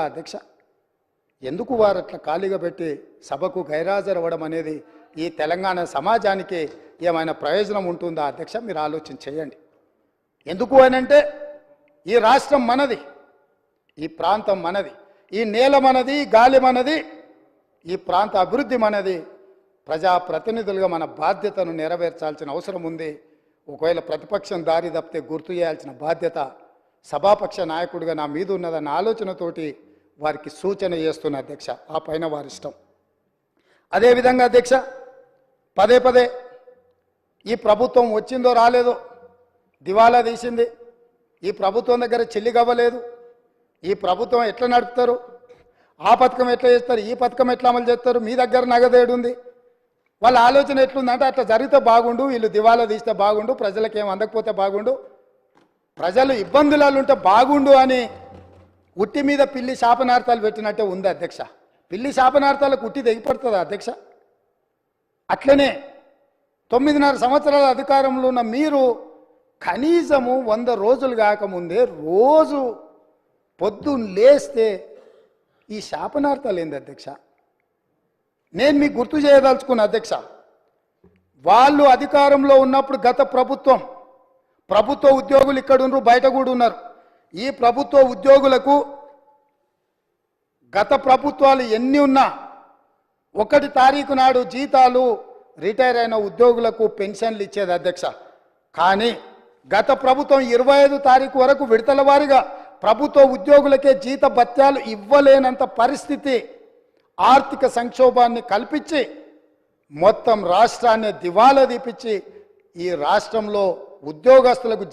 అధ్యక్ష ఎందుకు వారు అట్లా ఖాళీగా పెట్టి సభకు గైరాజరవ్వడం అనేది ఈ తెలంగాణ సమాజానికి ఏమైనా ప్రయోజనం ఉంటుందా అధ్యక్ష? మీరు ఆలోచన చేయండి. ఎందుకు అనంటే ఈ రాష్ట్రం మనది ఈ ప్రాంతం మనది ఈ నేల మనది గాలి మనది ఈ ప్రాంత అభివృద్ధి మనది. ప్రజాప్రతినిధులుగా మన బాధ్యతను నెరవేర్చాల్సిన అవసరం ఉంది. ఒకవేళ ప్రతిపక్షం దారి తప్పితే గుర్తు చేయాల్సిన బాధ్యత సభాపక్ష నాయకుడిగా నా మీద ఉన్నదన్న ఆలోచనతోటి వారికి సూచన చేస్తున్న అధ్యక్ష ఆ పైన వారి ఇష్టం. అదేవిధంగా అధ్యక్ష పదే పదే ఈ ప్రభుత్వం వచ్చిందో రాలేదో దివాలా తీసింది. ఈ ప్రభుత్వం దగ్గర చెల్లిగవ్వలేదు ఈ ప్రభుత్వం ఎట్లా నడుపుతారు? ఆ పథకం ఎట్లా చేస్తారు? ఈ పథకం ఎట్లా అమలు చేస్తారు? మీ దగ్గర నగదేడు ఉంది. వాళ్ళ ఆలోచన ఎట్లుందంటే అట్లా జరిగితే బాగుండు వీళ్ళు దివాలా తీస్తే బాగుండు ప్రజలకు ఏం అందకపోతే బాగుండు. ప్రజలు ఇబ్బందులలో ఉంటే బాగుండు అని ఉట్టి మీద పిల్లి శాపనార్థాలు పెట్టినట్టే ఉంది అధ్యక్ష. పిల్లి శాపనార్థాలకు ఉట్టి తెగిపడుతుందా అధ్యక్ష? అట్లనే తొమ్మిదిన్నర సంవత్సరాల అధికారంలో ఉన్న మీరు కనీసము వంద రోజులు కాకముందే రోజు పొద్దున్న లేస్తే ఈ శాపనార్థాలు ఏంది అధ్యక్ష? నేను మీకు గుర్తు చేయదలుచుకున్న అధ్యక్ష వాళ్ళు అధికారంలో ఉన్నప్పుడు గత ప్రభుత్వం ప్రభుత్వ ఉద్యోగులు ఇక్కడ ఉన్నారు బయట కూడా ఉన్నారు. ఈ ప్రభుత్వ ఉద్యోగులకు గత ప్రభుత్వాలు ఎన్ని ఉన్నా ఒకటి తారీఖు నాడు జీతాలు రిటైర్ అయిన ఉద్యోగులకు పెన్షన్లు ఇచ్చేది అధ్యక్ష. కానీ గత ప్రభుత్వం ఇరవై ఐదు తారీఖు వరకు విడతల వారీగా ప్రభుత్వ ఉద్యోగులకే జీత భత్యాలు ఇవ్వలేనంత పరిస్థితి ఆర్థిక సంక్షోభాన్ని కల్పించి మొత్తం రాష్ట్రాన్ని దివాలా తీపిచ్చి ఈ రాష్ట్రంలో ఉద్యోగస్తులకు